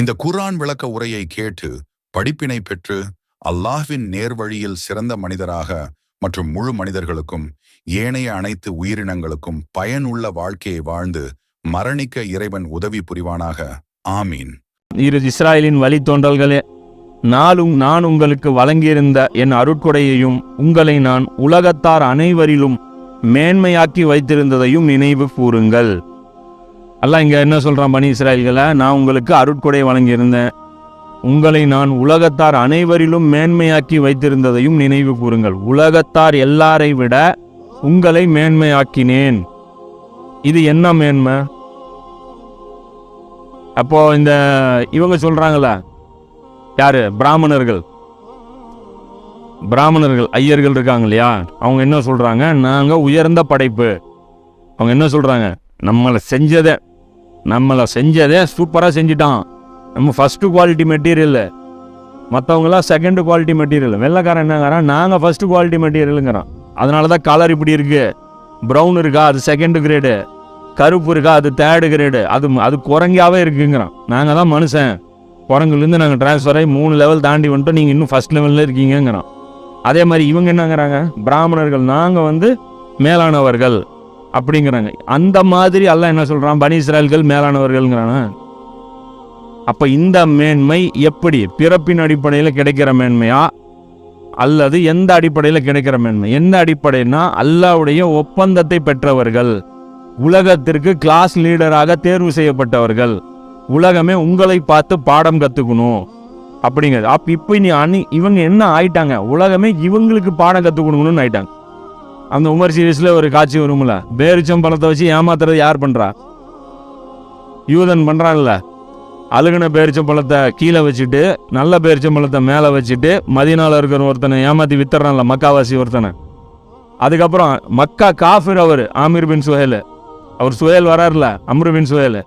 இந்த குர்ஆன் விளக்க உரையை கேட்டு படிப்பினை பெற்று அல்லாஹ்வின் நேர்வழியில் சிறந்த மனிதராக மற்றும் முழு மனிதர்களுக்கும் ஏனைய அனைத்து உயிரினங்களுக்கும் பயனுள்ள வாழ்க்கையை வாழ்ந்து மரணிக்க இறைவன் உதவி புரிவானாக. ஆமீன். இரு இஸ்ராயலின் வழித்தோன்றல்களே நாளும் நான் உங்களுக்கு வழங்கியிருந்த என் அருட்கொடையையும் உங்களை நான் உலகத்தார் அனைவரிலும் மேன்மையாக்கி வைத்திருந்ததையும் நினைவு கூறுங்கள். அல்லாஹ் இங்கே என்ன சொல்கிறான் பனி இஸ்ராயல்களை? நான் உங்களுக்கு அருட்கொடை வழங்கியிருந்தேன். உங்களை நான் உலகத்தார் அனைவரிலும் மேன்மையாக்கி வைத்திருந்ததையும் நினைவு கூறுங்கள். உலகத்தார் எல்லாரை விட உங்களை மேன்மையாக்கினேன். இது என்ன மேன்மை? அப்போ இந்த இவங்க சொல்கிறாங்களா யாரு? பிராமணர்கள். பிராமணர்கள் ஐயர்கள் இருக்காங்க இல்லையா? அவங்க என்ன சொல்கிறாங்க நாங்கள் உயர்ந்த படைப்பு. அவங்க என்ன சொல்கிறாங்க நம்மளை செஞ்சதை நம்மளை செஞ்சதே சூப்பராக செஞ்சிட்டான். நம்ம ஃபஸ்ட்டு குவாலிட்டி மெட்டீரியல் மற்றவங்களாம் செகண்ட் குவாலிட்டி மெட்டீரியல் வெள்ளைக்காரன் என்னங்கிறான் நாங்கள் ஃபஸ்ட்டு குவாலிட்டி மெட்டீரியலுங்கிறான் அதனால தான் கலர் இப்படி இருக்குது ப்ரௌன் இருக்கா அது செகண்டு கிரேடு கருப்பு இருக்கா அது தேர்டு கிரேடு அது அது குரங்காவே இருக்குங்கிறான். நாங்கள் தான் மனுஷன். குரங்குலேருந்து நாங்கள் ட்ரான்ஸ்ஃபர் ஆகி மூணு லெவல் தாண்டி வந்துட்டோம். நீங்கள் இன்னும் ஃபஸ்ட் லெவலில் இருக்கீங்கங்கிறான். அதே மாதிரி இவங்க என்னங்கிறாங்க? பிராமணர்கள். நாங்கள் வந்து மேலானவர்கள். அப்படிங்கிறாங்க. அந்த மாதிரி எல்லாம் என்ன சொல்கிறான் பனி இஸ்ராயல்கள் மேலானவர்கள்ங்கிறான? அப்போ இந்த மேன்மை எப்படி? பிறப்பின் அடிப்படையில் கிடைக்கிற மேன்மையா? அல்லது எந்த அடிப்படையில் கிடைக்கிற மேன்மை? எந்த அடிப்படைனா அல்லாவுடைய ஒப்பந்தத்தை பெற்றவர்கள் உலகத்திற்கு கிளாஸ் லீடராக தேர்வு செய்யப்பட்டவர்கள் உலகமே உங்களை பார்த்து பாடம் கற்றுக்கணும் அப்படிங்கிறது. அப்போ இப்போ நீ அணி இவங்க என்ன ஆயிட்டாங்க? உலகமே இவங்களுக்கு பாடம் கற்றுக் கொடுக்கணும்னு ஆயிட்டாங்க. அந்த உமர் சீரீஸில் ஒரு காட்சி வரும்ல. பேரிச்சம் பழத்தை வச்சு ஏமாத்துறது யார் பண்ணுறா யூதன் பண்ணுறான்ல அழுகுன பேரிச்சம் பழத்தை கீழே வச்சுட்டு நல்ல பேரிச்சம் பழத்தை மேலே வச்சுட்டு மதியனால இருக்கிற ஒருத்தனை ஏமாற்றி வித்துறான்ல மக்காவாசி ஒருத்தனை. அதுக்கப்புறம் மக்கா காஃபிர் அவர் ஆமீர் பின் சுஹேல். அவர் சுஹேல் வராருல அம்ரு பின் சுஹேல்.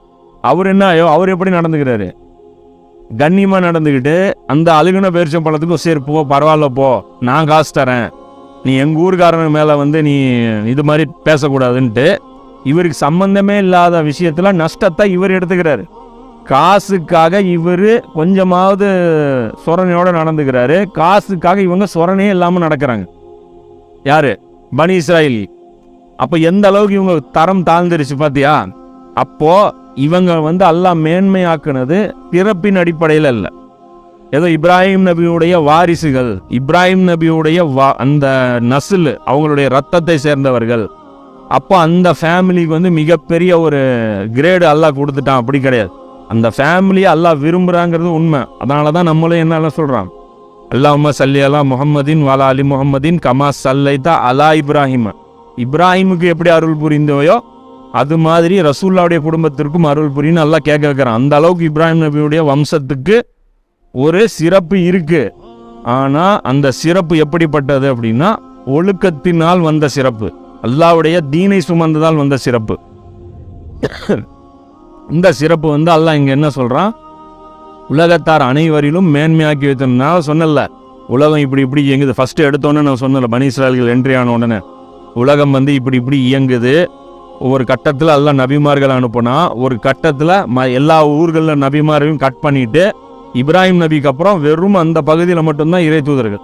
அவர் என்ன ஆயோ அவர் எப்படி நடந்துக்கிறாரு? கண்ணியமாக நடந்துக்கிட்டு அந்த அழுகுன பேரிச்சம் பழத்துக்கும் சரி போ பரவாயில்ல போ. நான் காசு தரேன். நீ எங்கள் ஊர்க்காரன் மேலே வந்து நீ இது மாதிரி பேசக்கூடாதுன்ட்டு இவருக்கு சம்பந்தமே இல்லாத விஷயத்தில் நஷ்டத்தை இவர் எடுத்துக்கிறாரு. காசுக்காக இவர் கொஞ்சமாவது சொரணையோடு நடந்துக்கிறாரு. காசுக்காக இவங்க சொரணையே இல்லாமல் நடக்கிறாங்க. யார்? பனி இஸ்ராயில் அப்போ எந்த அளவுக்கு இவங்க தரம் தாழ்ந்துருச்சு பார்த்தியா அப்போது இவங்க வந்து எல்லாம் மேன்மையாக்குனது பிறப்பின் அடிப்படையில் இல்லை. ஏதோ இப்ராஹிம் நபியுடைய வாரிசுகள் இப்ராஹிம் நபியுடைய வா அந்த நசில் அவங்களுடைய ரத்தத்தை சேர்ந்தவர்கள். அப்போ அந்த ஃபேமிலிக்கு வந்து மிகப்பெரிய ஒரு கிரேடு அல்லாஹ் கொடுத்துட்டான். அப்படி கிடையாது. அந்த ஃபேமிலியை அல்லாஹ் விரும்புகிறாங்கிறது உண்மை. அதனால தான் நம்மளும் என்ன சொல்கிறான் அல்லாஹ் சல்லி அலா முஹம்மதின் வாலா அலி முஹம்மதின் கமா சல்லைதா அலா இப்ராஹிம். இப்ராஹிமுக்கு எப்படி அருள் புரிந்தவையோ அது மாதிரி ரசூல்லாவுடைய குடும்பத்திற்கும் அருள் புரின்னு நல்லா கேட்க வைக்கிறான். அந்த அளவுக்கு இப்ராஹிம் நபியுடைய வம்சத்துக்கு ஒரு சிறப்பு இருக்கு. ஆனால் அந்த சிறப்பு எப்படிப்பட்டது அப்படின்னா ஒழுக்கத்தினால் வந்த சிறப்பு. அல்லாவுடைய தீனை சுமந்ததால் வந்த சிறப்பு. இந்த சிறப்பு வந்து அல்லாஹ் இங்கே என்ன சொல்கிறான் உலகத்தார் அனைவரிலும் மேன்மையாக்கி வைத்தோம் சொன்னல உலகம் இப்படி இப்படி இயங்குது. ஃபஸ்ட்டு எடுத்தோன்னே நான் சொன்னல பனி இஸ்ராயல்கள் என்ட்ரி ஆன உடனே. உலகம் வந்து இப்படி இப்படி இயங்குது. ஒரு கட்டத்தில் எல்லாம் நபிமார்கள் அனுப்புனா ஒரு கட்டத்தில் ம எல்லா ஊர்களில் நபிமாரையும் கட் பண்ணிவிட்டு இப்ராஹிம் நபிக்கு அப்புறம் வெறும் அந்த பகுதியில் மட்டும்தான் இறை தூதர்கள்.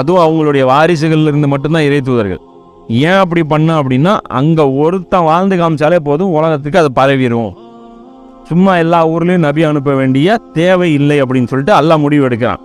அதுவும் அவங்களுடைய வாரிசுகளில் இருந்து மட்டும்தான் இறை தூதர்கள். ஏன் அப்படி பண்ண அப்படின்னா அங்கே ஒருத்தன் வாழ்ந்து காமிச்சாலே போதும் உலகத்துக்கு அது பரவிடும் சும்மா எல்லா ஊர்லேயும் நபி அனுப்ப வேண்டிய தேவை இல்லை அப்படின்னு சொல்லிட்டு எல்லாம் முடிவு எடுக்கிறான்.